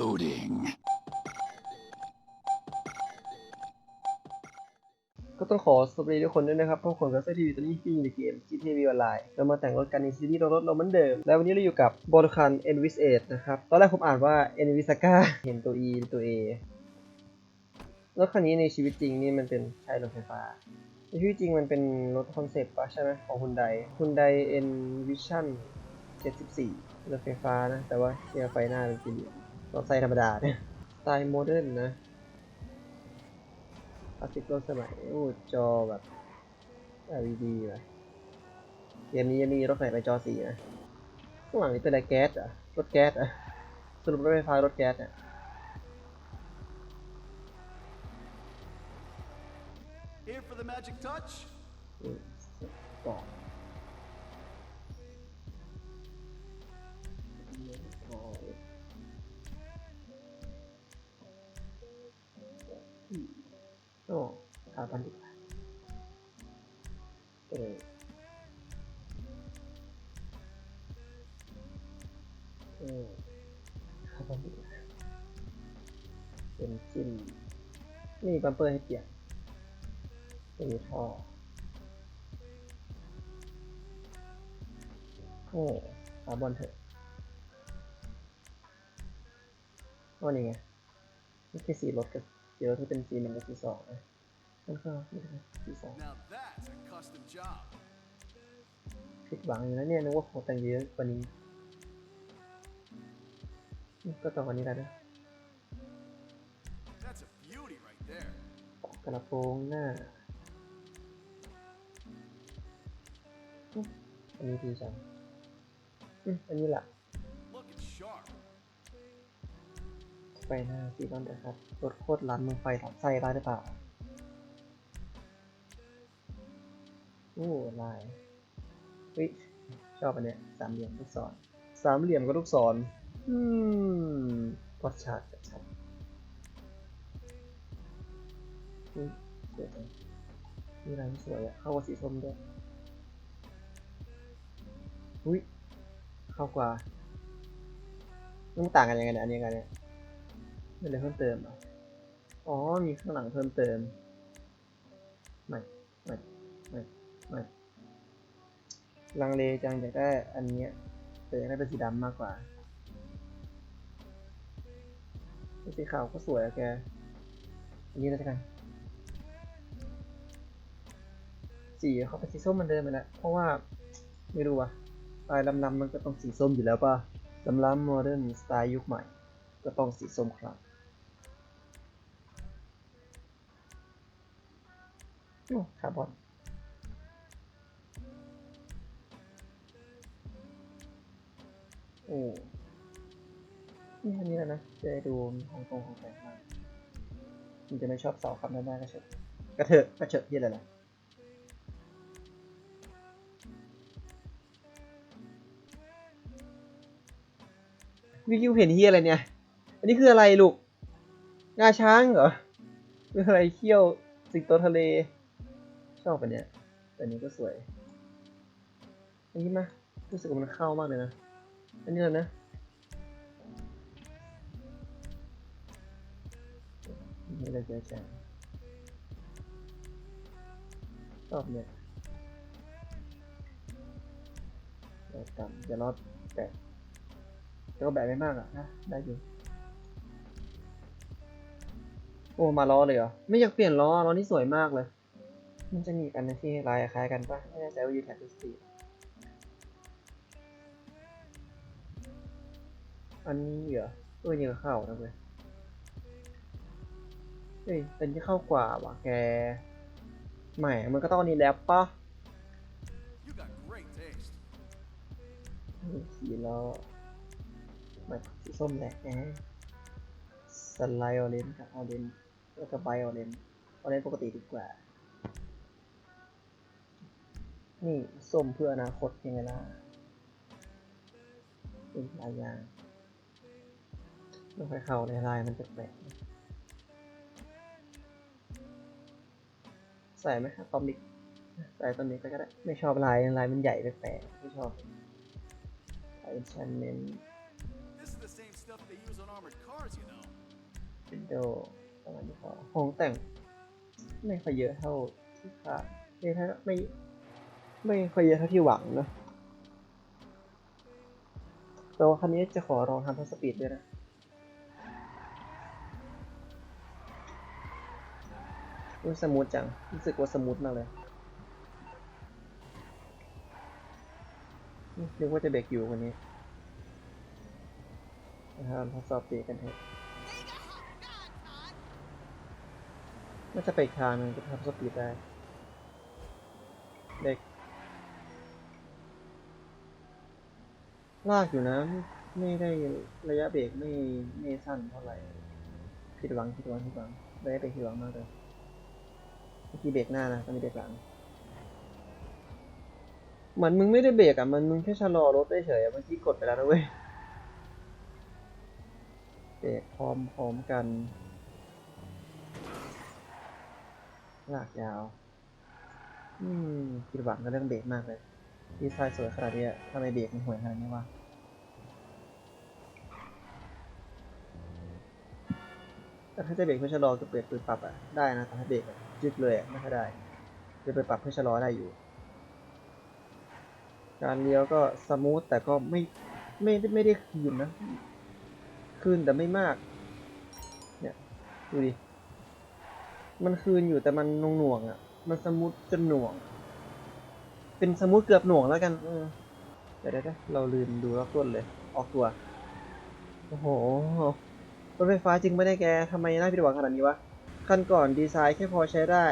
Loading. ก็ต้องขอสวัสดีทุกคนด้วยนะครับพวกคนกับเซทีวีตัวนี้ที่อยู่ในเกม GTA V Online เรามาแต่งรถกันในซีรีส์รถเราเหมือนเดิม แล้ววันนี้เราอยู่กับบอลคัน Envis 8นะครับ ตอนแรกผมอ่านว่า Envis a เห็นตัว E ตัว A รถคันนี้ในชีวิตจริงนี่มันเป็นใช่รถไฟฟ้าในชีวิตจริงมันเป็นรถคอนเซ็ปต์ปะใช่ไหมของ Hyundai Hyundai Envision 74รถไฟฟ้านะ แต่ว่าเชียร์ไฟหน้าเป็นสีเหลือง รถไซธรรมดาเนี่ยสไตล์โมเดิร์นนะกราฟิกรถสมัยโอ้จอแบบ LED ว่ะเกมนี้ยังมีรถไหนเป็นจอสีนะข้างหลังนี่เป็นอะไรแก๊สเหรอะรถแก๊สเหรอะสรุปรถไฟฟ้ารถแก๊สเนี่ย Here for the magic touch? อืม ขาพันดีกว่าเป็นจิ้มนี่บัมเปอร์ให้เปลี่ยนเป็นท่อโอ้คาร์บอนเถอะว่านี่ไงนี่คือสีรถกับสีรถที่เป็นสีหนึ่งกับสีสองนะนั่นก็นี่คือสีสอง Now that's a custom job. ผิดหวังอยู่นะเนี่ยนึกว่าโคแต่งเยอะกว่านี้อืม ก็ต่อกว่านี้แล้วนะกระโปรงหน้า อันนี้ดีจังอันนี้แหละไฟหน้าสีดำแต่ครับรถโคตรรันมึงไฟสามไส้ได้หรือเปล่าโอ้ลายเฮ้ยชอบอันเนี้ยสามเหลี่ยมลูกศรสามเหลี่ยมกับลูกศร อืมวัดฉากชัดๆอุ๊ยสวยจังมีลายที่สวยอะเข้ากับสีส้มด้วยอุ้ยเข้ากว่ามันต่างกันยังไงเนี่ยอันนี้กันเนี่ยมีอะไรเพิ่มเติมเหรออ๋อ มีข้างหลังเพิ่มเติมไม่ไม่ไม่ไม่ลังเลจังอยากได้อันเนี้ยแต่อยากได้เป็นสีดำมากกว่า สีขาวก็สวยอะแกอันนี้แล้วกัน สีเขาเป็นสีส้มเหมือนเดิมไปแล้วเพราะว่าไม่รู้ว่ะลายลำๆมันก็ต้องสีส้มอยู่แล้วป่ะลำๆโมเดิร์นสไตล์ยุคใหม่ ก็ต้องสีส้มครับโอ้คาร์บอนโอ้ นี่อันนี้แล้วนะจะได้ดูของตรงของแต่งมากมันจะไม่ชอบเสาคำนั้นได้ก็เฉยกระเถอะกระเฉอะที่อะไรล่ะวิคิวเห็นเฮียอะไรเนี่ย อันนี้คืออะไรลูก งาช้างเหรอคืออะไรเขี้ยวสิงโตทะเล ชอบอันเนี้ยแต่นนี้ก็สวย อันนี้มารู้สึกว่ามันเข้ามากเลยนะ อันนี้เลยนะ นี่เลยเจอแจงชอบเนี่ยเดี๋ยวต่ำจะรอดแต่แต่ก็แบบไม่มากอะนะ ได้อยู่ โอ้ มาล้อเลยเหรอ ไม่อยากเปลี่ยนล้อล้อนี่สวยมากเลย มันจะมีกันนึงที่ลายคล้ายกันปะไม่แน่ใจว่ายูแท็กหรือสตีอันนี้เหรอเออยังเข้านะเว้ย เฮ้ยเป็นที่เข้ากว่าว่ะแกแหมมันก็ต้องอันนี้แล้วปะ You got great taste. สีล้อไม่สีส้มแหละแหมสไลด์ออเรนจ์กับออเรนจ์แล้วก็ไบออเรนจ์ออเรนจ์ปกติดีกว่า นี่ส้มเพื่ออนาคตยังไงล่ะเป็นลายยางไม่ค่อยเข้าในลายมันแปลกๆ ใส่ไหมครับตอมิกใส่ตอมิกไปก็ได้ ไม่ชอบลายลายมันใหญ่แปลกๆไม่ชอบลายเป็นชันเน้น This is the same stuff they use on armored cars. cars, you know. วินโดว์ประมาณนี้พอของแต่งไม่ค่อยเยอะเท่าที่คาดไม่ถ้าไม่ไม่ค่อยเยอะเท่าที่หวังเนอะแต่ว่าคันนี้จะขอลองทำทัสปีดด้วยนะ รู้สมูทจัง รู้สึกว่าสมูทมากเลยนึกว่าจะเบรกอยู่วันนี้นะครับทดสอบเบรกกันเถอะน่าจะไปอีกทางนึงจะทำสปีดได้ เด็ก ลากอยู่นะ ไม่ได้ระยะเบรกไม่ไม่สั้นเท่าไหร่ผิดหวังผิดหวังผิดหวังระยะเบรกผิดหวังมากเลย เมื่อกี้เบรกหน้านะตอนนี้เบรกหลังเหมือนมึงไม่ได้เบรกอะมันมึงแค่ชะลอรถได้เฉยๆอะเมื่อกี้กดไปแล้วนะเว้ยเบรกพร้อมพร้อมกันลากยาว อืมผิดหวังกับเรื่องเบรกมากเลยดีไซน์สวยขนาดนี้ทำไมเบรกมันห่วยขนาดนี้วะ แต่ ถ้าจะเบรกเพื่อชะลอกับเบรกปืนปรับอะได้นะแต่ถ้าเบรกแบบยึดเลยอะไม่ค่อยได้จะไปปรับเพื่อชะลอได้อยู่ การเลี้ยวก็สมูทแต่ก็ไม่ไม่ได้ไม่ได้คืนนะคืนแต่ไม่มาก เนี่ยดูดิมันคืนอยู่แต่มันหน่วงๆอะ มันสมูทจนหน่วง เป็นสมูทเกือบหน่วงแล้วกันเออเดี๋ยวเดี๋ยวเดี๋ยวเราลืมดูรอบต้นเลย ออกตัว โอ้โห รถไฟฟ้าจริงไม่ได้แกทำไมน่าผิดหวังขนาดนี้วะคันก่อนดีไซน์แค่พอใช้ได้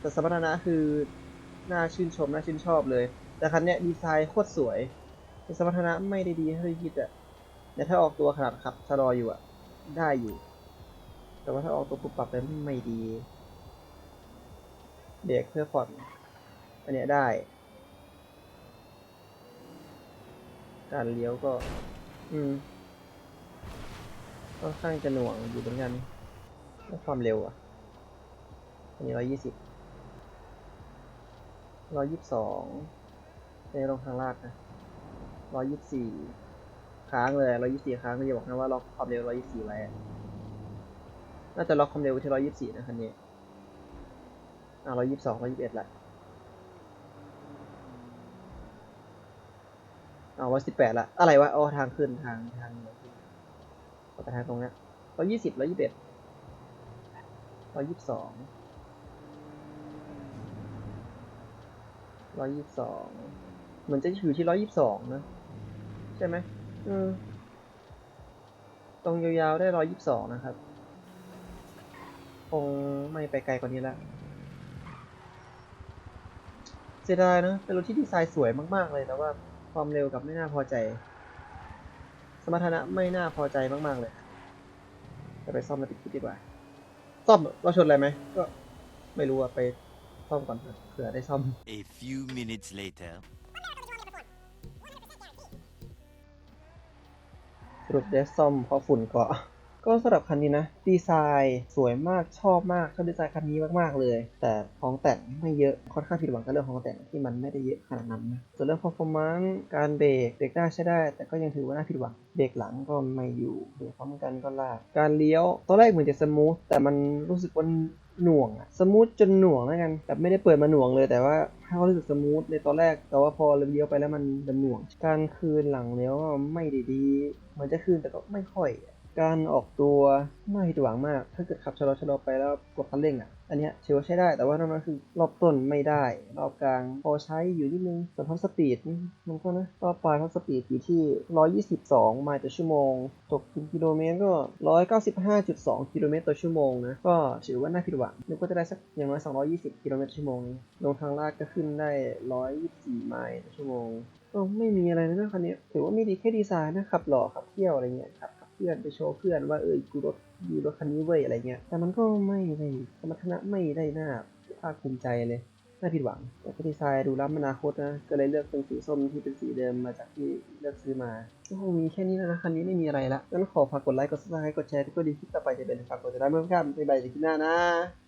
แต่สมรรถนะคือน่าชื่นชมน่าชื่นชอบเลย แต่คันเนี้ยดีไซน์โคตรสวยแต่สมรรถนะไม่ได้ดีเท่าที่คิดอะแต่ถ้าออกตัวขนาดขับชะลออยู่อะได้อยู่ แต่ว่าถ้าออกตัวปุ๊บปรับไปไม่ดีเบรกเพื่อผ่อนอันเนี้ยได้ การเลี้ยวก็ อืม ค่อนข้างจะหน่วงอยู่เหมือนกันแล้วความเร็วอะอันนี้ร้อยยี่สิบร้อยยี่สิบสองในลงทางลาดนะร้อยยี่สิบสี่ค้างเลยร้อยยี่สิบสี่ค้างก็อย่าบอกนะว่าล็อกความเร็วร้อยยี่สิบสี่ไว้น่าจะล็อกความเร็วไว้ที่ร้อยยี่สิบสี่นะคันนี้อ่าร้อยยี่สิบสองร้อยยี่สิบเอ็ดแหละอ่าร้อยสิบแปดละอะไรวะโอ๋อทางขึ้นทางทาง เอาไปทางตรงนี้ร้อยยี่สิบร้อยยี่สิบเอ็ดร้อยยี่สิบสองร้อยยี่สิบสองเหมือนจะอยู่ที่ร้อยยี่สิบสองนะ ใช่ไหมเออตรงยาวๆได้ร้อยยี่สิบสองนะครับคงไม่ไปไกลกว่านี้แล้วเสียดายนะเป็นรถที่ดีไซน์สวยมากๆเลยแต่ว่าความเร็วกับไม่น่าพอใจ สมรรถนะไม่น่าพอใจมากๆเลยจะไปซ่อมแล้วติดคิดดีกว่า ซ่อมเราชนอะไรไหมก็ไม่รู้อะไปซ่อมก่อนเถอะเผื่อได้ซ่อม A few minutes later. สรุปได้ซ่อมเพราะฝุ่นเกาะ ก็สำหรับคันนี้นะ ดีไซน์สวยมากชอบมากชอบดีไซน์คันนี้มากๆเลย แต่ของแต่งไม่เยอะค่อนข้างผิดหวังกับเรื่องของแต่งที่มันไม่ได้เยอะขนาดนั้นนะส่วนเรื่อง performance การเบรกเบรกหน้าใช้ได้ แต่ก็ยังถือว่าน่าผิดหวังเบรกหลังก็ไม่อยู่เบรกพร้อมกันก็ลากการเลี้ยวตอนแรกเหมือนจะสมูทแต่มันรู้สึกว่าหน่วงอะสมูทจนหน่วงแล้วกันแบบไม่ได้เปิดมาหน่วงเลยแต่ว่าให้เขารู้สึกสมูทในตอนแรก แต่ว่าพอเลี้ยวไปแล้วมันมันหน่วง การคืนหลังเลี้ยวไม่ด้ดีเหมือนจะคืนแต่ก็ไม่ค่อย การออกตัวไม่ผิดหวังมาก ถ้าเกิดขับชะลอชะลอไปแล้วกดคันเร่งอะ อันนี้ถือว่าใช้ได้ แต่ว่านอกนั้นคือรอบต้นไม่ได้ รอบกลางพอใช้อยู่นิดนึง ส่วนท็อปสปีดมันก็นะรอบปลายท็อปสปีดอยู่ที่ 122 ไมล์ต่อชั่วโมง ตกเป็นกิโลเมตรก็ 195.2 กิโลเมตรต่อชั่วโมงนะ ก็ถือว่าน่าผิดหวังนึกว่าจะได้สักอย่างน้อย220 กิโลเมตรต่อชั่วโมงลงทางลาดก็ขึ้นได้ 124 ไมล์ต่อชั่วโมง ก็ไม่มีอะไรนะคันนี้ ถือว่ามีดีแค่ดีไซน์นะขับหล่อขับเที่ยวอะไรเงี้ยขับขับ เพื่อนไปโชว์เพื่อนว่าเออกูรถอยู่รถคันนี้เว้ยอะไรเงี้ย แต่มันก็ไม่ได้สมรรถนะไม่ได้น่าภาคภูมิใจเลยน่าผิดหวัง แต่ก็ดีไซน์ดูล้ำอนาคตนะ ก็เลยเลือกเป็นสีส้มที่เป็นสีเดิมมาจากที่เลือกซื้อมาก็คงมีแค่นี้แล้วนะคันนี้ไม่มีอะไรละงั้นขอฝากกดไลค์ กดซับสไครต์กดแชร์ทุกคนดีคลิปต่อไปจะเป็นฝากกดติดตามเพื่อนครับบ๊ายบายในคลิปหน้านะ